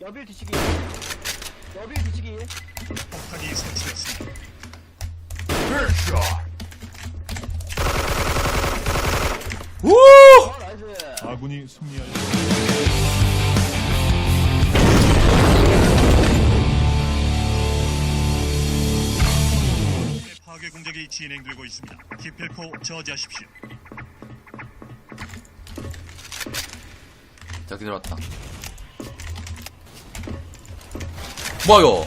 여빌 뒤치기. 여빌 뒤치기. 폭탄이 설치되었습니다. 우! 어, 나이스. 아군이 승리하였습니다. 파괴 공작이 진행되고 있습니다. 기필코 저지하십시오. 자 기다렸다 뭐야?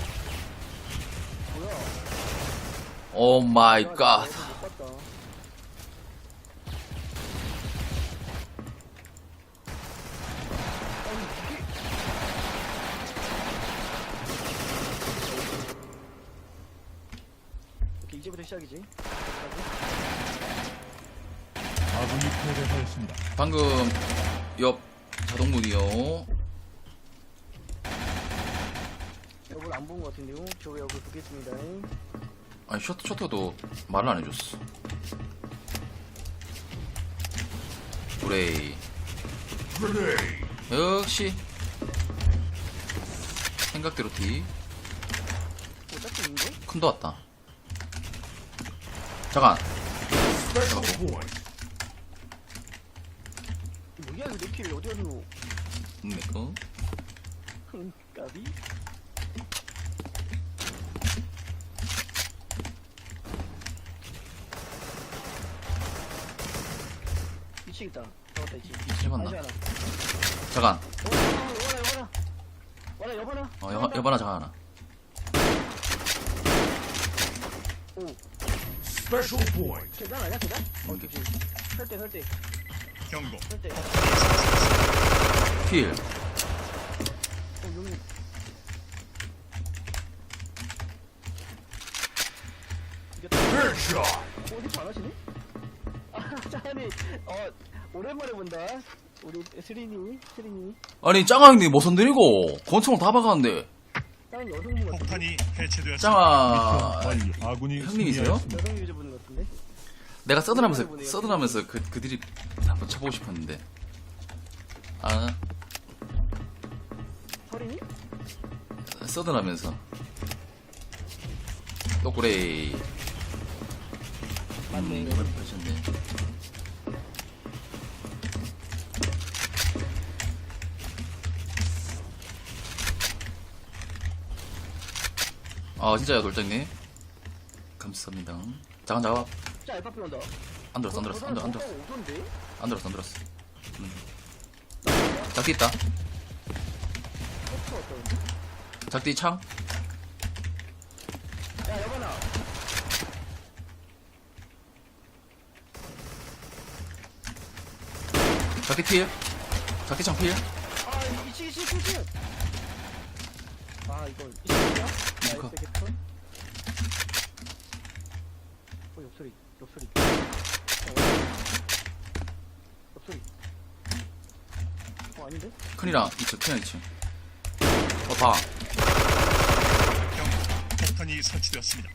오 마이 야, 갓 이제부터 시작이지. 아군이 패배하였습니다. 방금 옆 자동문이요 여러분 안본 것 같은데요? 저 여기 보겠습니다. 아니 셔터 셔터도 말을 안 해줬어 브레이 역시 생각대로 티 어, 짝꿍 인데? 큰도 왔다 잠깐 뭐야, 이거 내킬 어디 갔노? 내꺼 흥, 까비? 잡았다. 잡았나? 아니잖아. 잠깐 어, 와라, 여봐라. 와라, 여봐라. 어 여, 여봐라 잠깐 하나 오, Special point. 계단 아니야, 계단? 어, 오케이. 그치. 설대, 설대, 경고. 설대. 어, 필 여기. 이겼다. Headshot. 어디 잘하시네? 아, 짜니, 어, 오랜만에 본다. 우리 스리니, 스리니. 아니 짱아형님 뭐 손들이고 권총을 다 박았는데 다른 여성분 같은데? 폭탄이 해체되었습니다. 짱아 완료. 아군이 형님이세요? 승리하였습니다. 여성 유저분 같은데? 내가 서든하면서 보내요. 서든하면서 그 그들이 한번 쳐보고 싶었는데 아 서린이? 서든하면서 또 그래 맞네. 음, 이번에 펼쳤네 아 진짜요 돌장님 감사합니다 잠깐 잠깐. 안 들었어 안 들었어 안 들었어 안 들었어 오던데? 안 들었어 안 들었어 음. 작디 있다? 작디 창 야, 여봐나. 작디 필 작디 창필 아, 이치, 이치, 이치, 이치. 아, 이거. 나이스. 어, 옆소리, 옆소리. 어, 옆소리. 어, 아닌데? 큰이랑 2층 큰이랑 2층 어봐. 폭탄이 설치되었습니다.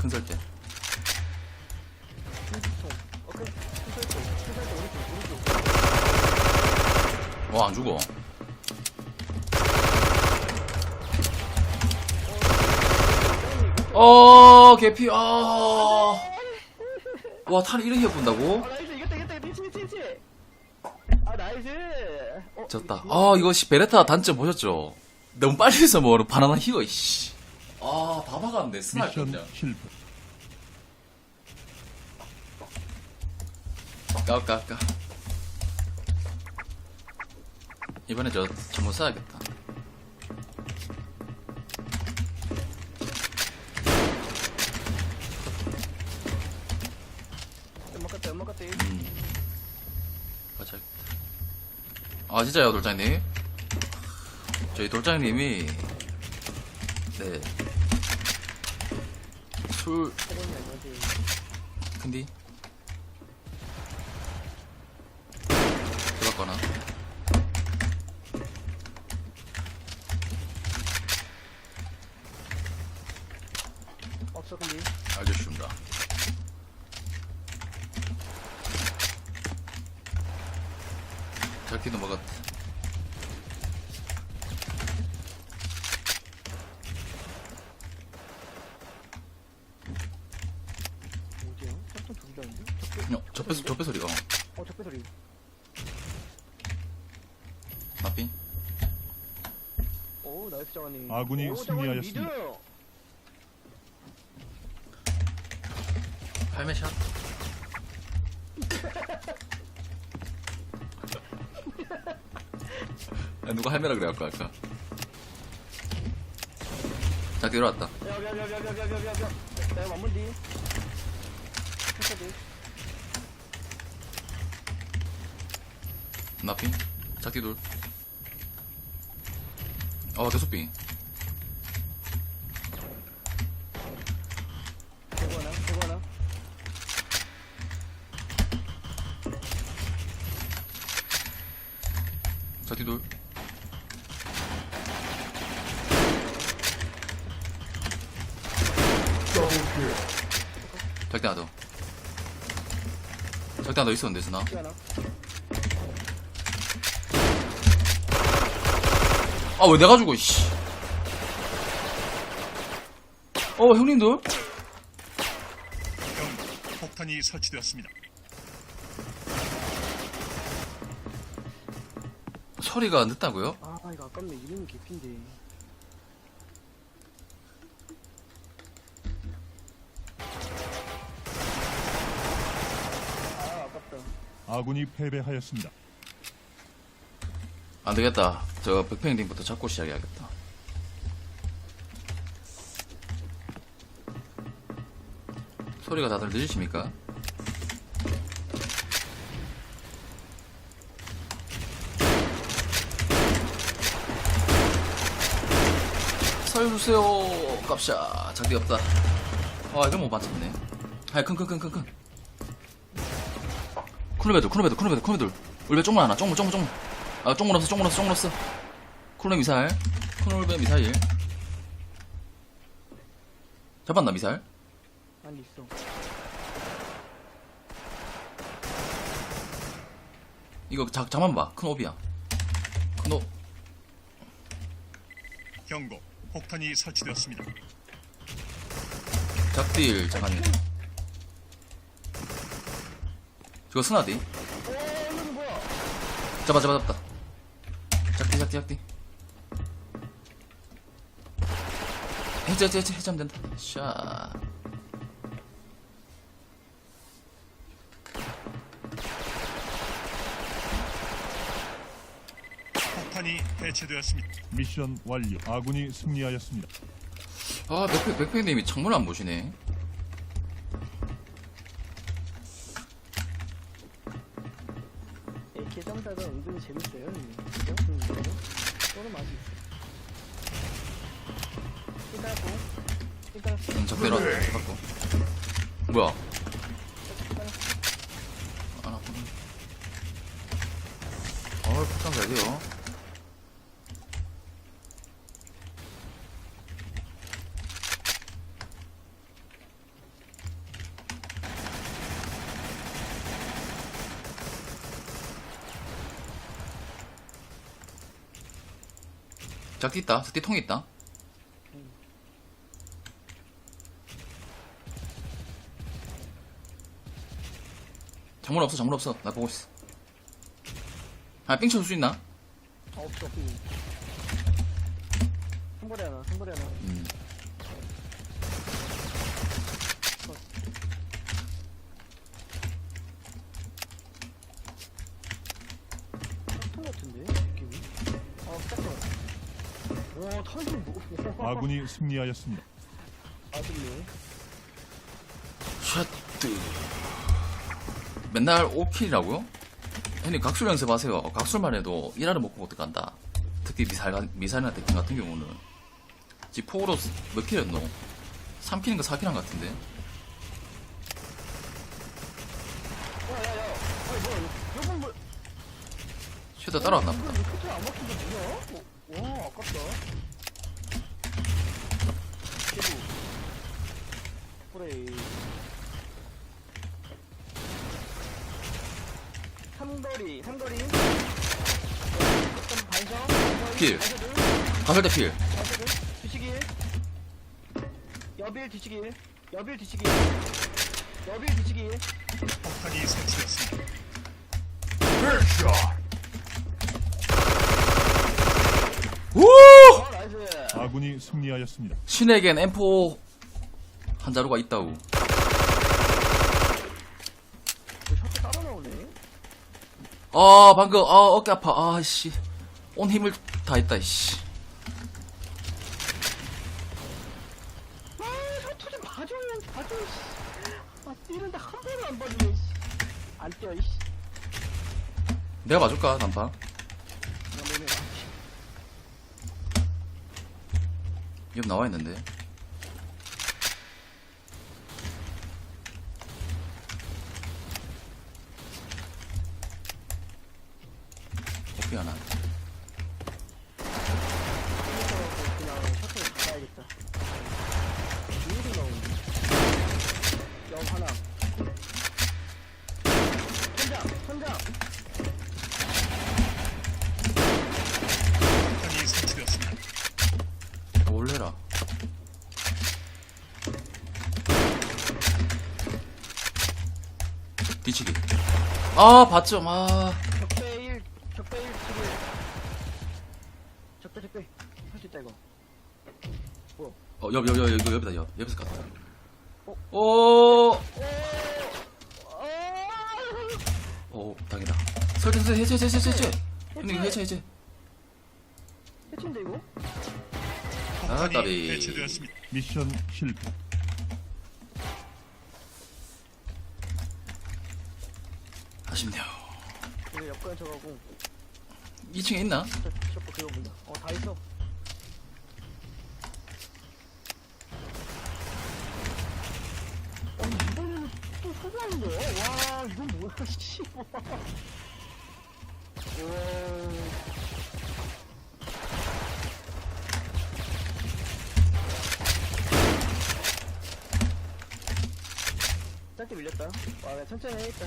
큰 설대 와안 죽어. 어 개피 아와 탄이 이렇게 예쁜다고? 아, 나이스, 이겼다, 이겼다, 미치, 미치, 미치. 아, 나이스. 어, 졌다. 이거 아 이거 씨 베레타 단점 보셨죠? 너무 빨리 해서 뭐 바나나 히어 이씨. 아 다 박았네 스나이퍼 미션 그냥. 실패. 아까 아까 아까 이번에 저 전문 써야겠다 연막 갔다, 연막 갔다. 음. 가자겠다. 아, 진짜요, 돌장님? 저희 돌장님이, 네. 술, 저번 없어, 근데. 알겠습니다. 자기도 먹었. 어디야? 짝퉁 둘이라는데? 어, 접배 접배 소리. 어, 어, 적배 소리. 나비. 오, 나이스 장관님. 아군이 오, 장관님 승리하였습니다. 미드! 팔매샷. 야, 누가 할매라 그래 아까 아까. 자기 일어났다. 야, 야, 야, 야, 야, 야, 야, 야, 야. 내가 맞문디. 패스디. 나비. 자기 둘. 어 계속 빙. 더. 자기 하나 더 있었는데 스나. 아 왜 내가 죽어 씨. 어 형님들? 폭탄이 설치되었습니다. 소리가 늦다고요? 아, 이거 아깝네. 이름이 개핀데. 아군이 패배하였습니다. 안 되겠다. 저 백팽님부터 잡고 시작해야겠다. 소리가 다들 늦으십니까? 살려주세요. 깝샤. 장비 없다. 아, 이건 못 맞췄네. 하이, 큰, 큰, 큰, 큰, 큰. 쿠르베들, 쿠르베들, 쿠르베들, 쿠르베들. 울베 쪽문 하나, 쪽문, 쪽문, 쪽문. 아, 쪽문 없어, 쪽문 없어, 쪽문 없어. 쿨레 미사일. 쿨레 미사일. 잡았나, 미사일? 아니, 있어. 이거 자, 잠만 봐. 큰 옵이야. 큰 옵. 경고. 폭탄이 설치되었습니다. 작딜, 잠깐만. 저거 스나디? 잡아, 잡아, 잡다. 작디, 작디, 작디. 해제, 해제, 해제, 해제하면 된다. 샤. 폭탄이 해체되었습니다. 미션 완료. 아군이 승리하였습니다. 아, 맥팩, 맥팩님이 창문 안 보시네. 재밌어요, 형님. 작디 있다. 작디 통 있다. 장문 없어, 장문 없어. 나 보고 있어. 아, 삥 쳐줄 수 있나? 아, 없어. 한 번에 하나, 하나. 음. 짝퉁 같은데? 느낌이? 아, 짝퉁. 와, 탕이 뭐. 아군이 승리하였습니다. 샷드. 맨날 5킬이라고요? 형님, 각술 연습하세요. 각술만 해도 일하를 먹고 못 간다. 특히 미사일, 가- 미사일이나 대킹 같은 경우는. 지 포로 몇 킬이었노? 3킬인가 4킬한 같은데? 슈터 따라왔나 보다. 뭐야? 어, 와, 아깝다. 대구. 그래. 삼거리, 삼거리. 반성. 필. 반성. 가설대 필. 반성. 뒤치기. 여빌 뒤치기. 여빌 뒤치기. 여빌 뒤치기. 폭탄이. Headshot. 우! 어, 나이스. 아군이 승리하였습니다. 신에겐 M4 한 자루가 있다우. 아, 방금, 아, 어깨 아파. 아, 씨. 온 힘을 다 했다, 이씨. 내가 봐줄까, 너네 봐. 옆 나와 있는데. 뒤치기. 아, 봤죠, 아. 적배 1, 적배 1, 11. 적배, 적배. 할 수 있다, 이거. 어, 옆, 옆, 옆, 옆, 옆이다, 옆. 옆에서 갔다. 어? 오, 오! 당이다. 설정, 설정, 해제, 해제, 해제, 해제. 형님, 해제, 해제. 해친데, 이거? 아, 까비. 해체되었습니다. 미션 실패. 아쉽네요. 이거 옆구리 쳐가고. 2층에 있나? 어, 다 있어. 어, 거야? 와, 이건 뭐야, 씨. 와. 짧게 밀렸다. 와, 나 천천히 해야겠다.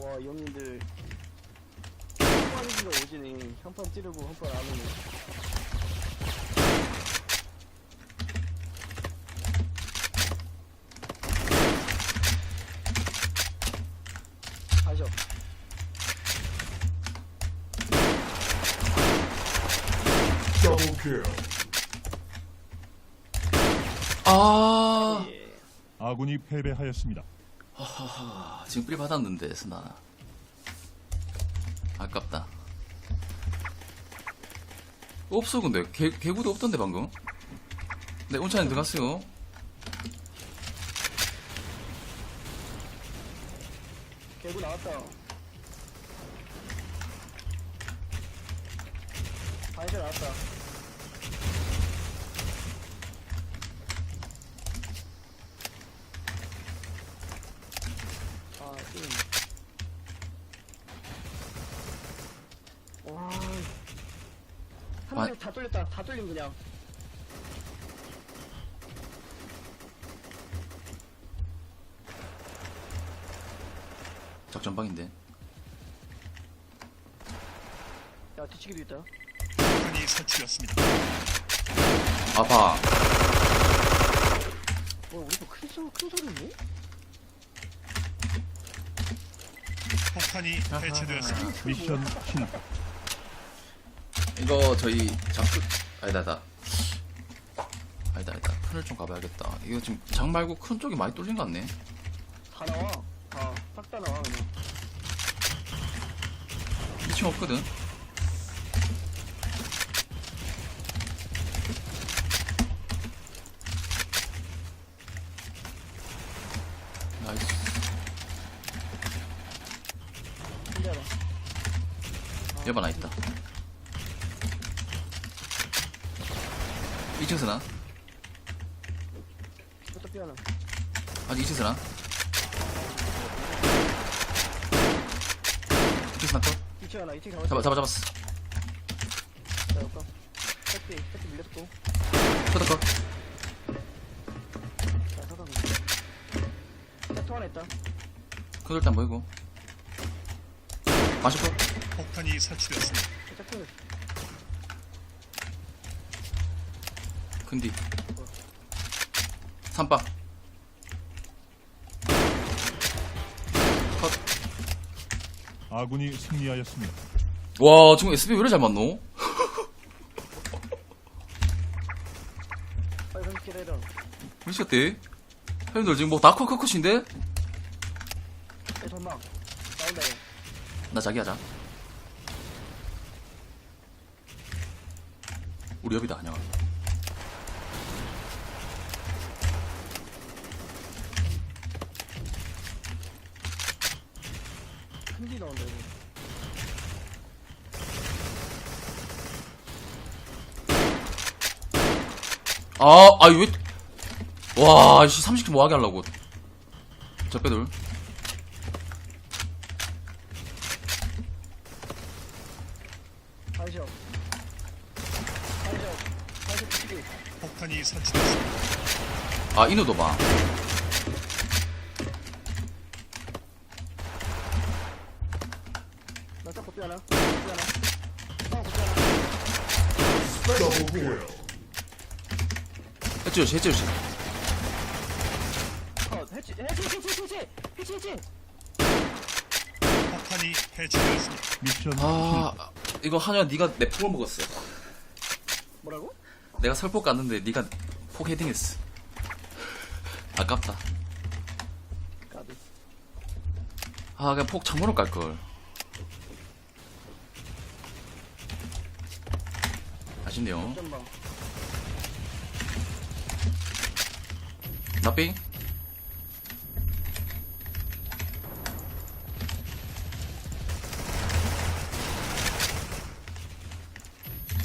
와, 이 형님들. 한판이기가 오지네. 한 판 찌르고 한 판 안 오네. 아, 예. 아군이 패배하였습니다. 아, 지금 삘 받았는데, 스나. 아깝다. 없어, 근데. 개, 개구도 없던데, 방금. 네, 온차님 들어갔어요. 개구 나왔다. 반샷 나왔다. 아, 게임. 와. 반- 한명다 뚫렸다. 다 뚫림 그냥. 작전방인데. 야, 뒤치기도 있다. 폭탄이 설치되었습니다. 아파. 뭐, 우리 뭐큰 소, 큰 소리네? 폭탄이 해체되었습니다. 미션 실패. 이거 저희 장수 아니다 아니다 아니다 아니다 큰을 좀 가봐야겠다 이거 지금 장 말고 큰 쪽이 많이 뚫린 것 같네 다 나와. 다. 싹다 나와, 그냥. 2층 없거든 나이스 혼자라. 여반 나 있다 2층 쓰나? 아직 2층 쓰나? 2층 쓰나 컷? 2층 하나, 2층 잡았어. 잡아 잡아 잡았어 자, 여기까. 세트, 세트 밀렸고. 컷 컷. 자, 서가 세트 하나 있다. 그걸 일단 보이고 마실 컷 폭탄이 설치되었습니다. 짝꿍. 근디. 컷. 아군이 승리하였습니다. 와, 지금 SB 왜 이렇게 잘 맞노? 미쳤대. 형님들 지금 뭐 다커 커컷인데? 야, 전망. 나온다, 얘. 나 자기 하자. 우리 옆이다, 안녕. 아, 아, 왜. 와, 씨, 30킬 뭐 하게 하려고. 저. 반셔. 반셔. 반셔 피기. 폭탄이 설치되었습니다. 아, 인우도 봐. 해치우시, 해치우시. 어, 해치, 해치, 해치, 해치, 해치, 해치, 해치. 폭탄이 해체되었습니다. 미션 아, 이거 하냐, 니가 내 폭을 먹었어. 뭐라고? 내가 설폭 갔는데 니가 폭 헤딩했어. 아깝다. 까비. 아, 그냥 폭 창문으로 깔걸. 아쉽네요. 전방. 나삥?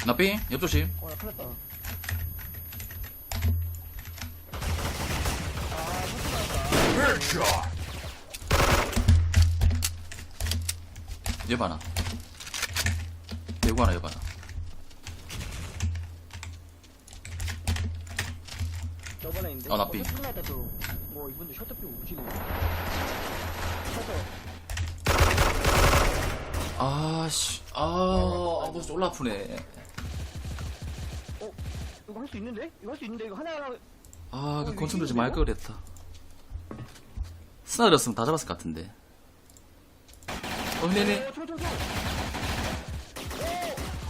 나삥? 옆조심. 어, 나 큰일 났다. Headshot. 옆 하나. 대구 하나, 옆 하나. 저번에 있는데. 어, 나 삥. 끝났다 또. 뭐, 이분들 셔터 삐고 우지네. 셔터. 아, 씨. 아, 아, 너 졸라 아프네. 어? 이거 할 수 있는데? 이거 할 수 있는데? 이거 하나 하나. 아, 그 이거 건축들 좀 이기는데요? 말 그랬다. 스나들었으면 다 잡았을 것 같은데. 어, 네네. 어.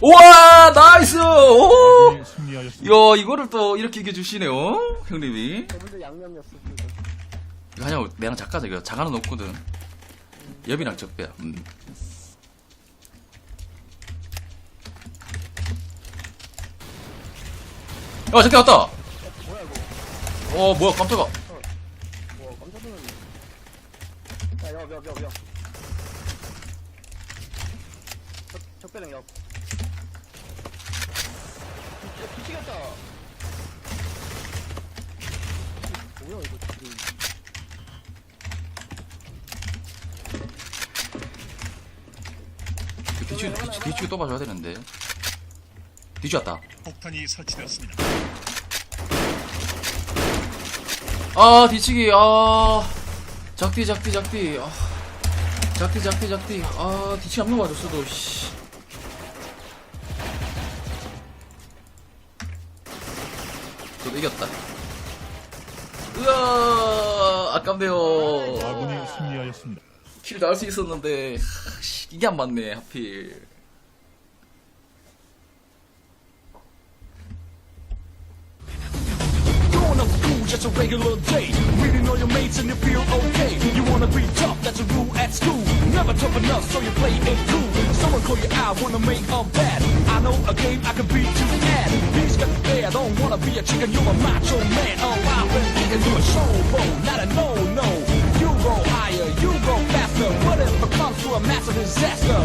우와, 나이스! 오! 승리하였습니다. 야, 이거를 또 이렇게 이겨주시네요, 형님이. 저분들 양념이었어, 그거. 이거 하냐고, 내랑 작가자, 이거. 작가는 없거든. 옆이랑 적배야. 음. 야, 적배 왔다! 어, 뭐야, 이거? 어, 뭐야, 깜짝아. 와, 깜짝 놀랐네. 옆, 옆, 옆, 옆. 적, 적배랑 옆. 진짜 미치겠다. 뭐야, 이거 지금. 뒤치, 뒤치, 뒤치 또 봐줘야 되는데. 뒤치 왔다. 폭탄이 설치되었습니다. 아, 뒤치기, 아. 작디, 작디, 작디. 아. 작디, 작디, 작디. 아, 뒤치기 안 넘어가줬어도, 씨. 이겼다. 으아, 아깝네요. 아군이 승리하였습니다. 킬 나올 수 있었는데, 이게 안 맞네, 하필. just a regular day. Really know your mates and you feel okay. You wanna be tough, that's a rule at school. Never tough enough, so you play it cool. Someone call you out, wanna make a bad. I know a game I can beat you at. He's got don't wanna be a chicken, you're a macho man. Alive and thinking you a showboat, not a no-no. You go higher, you go faster. What if it comes to a massive disaster?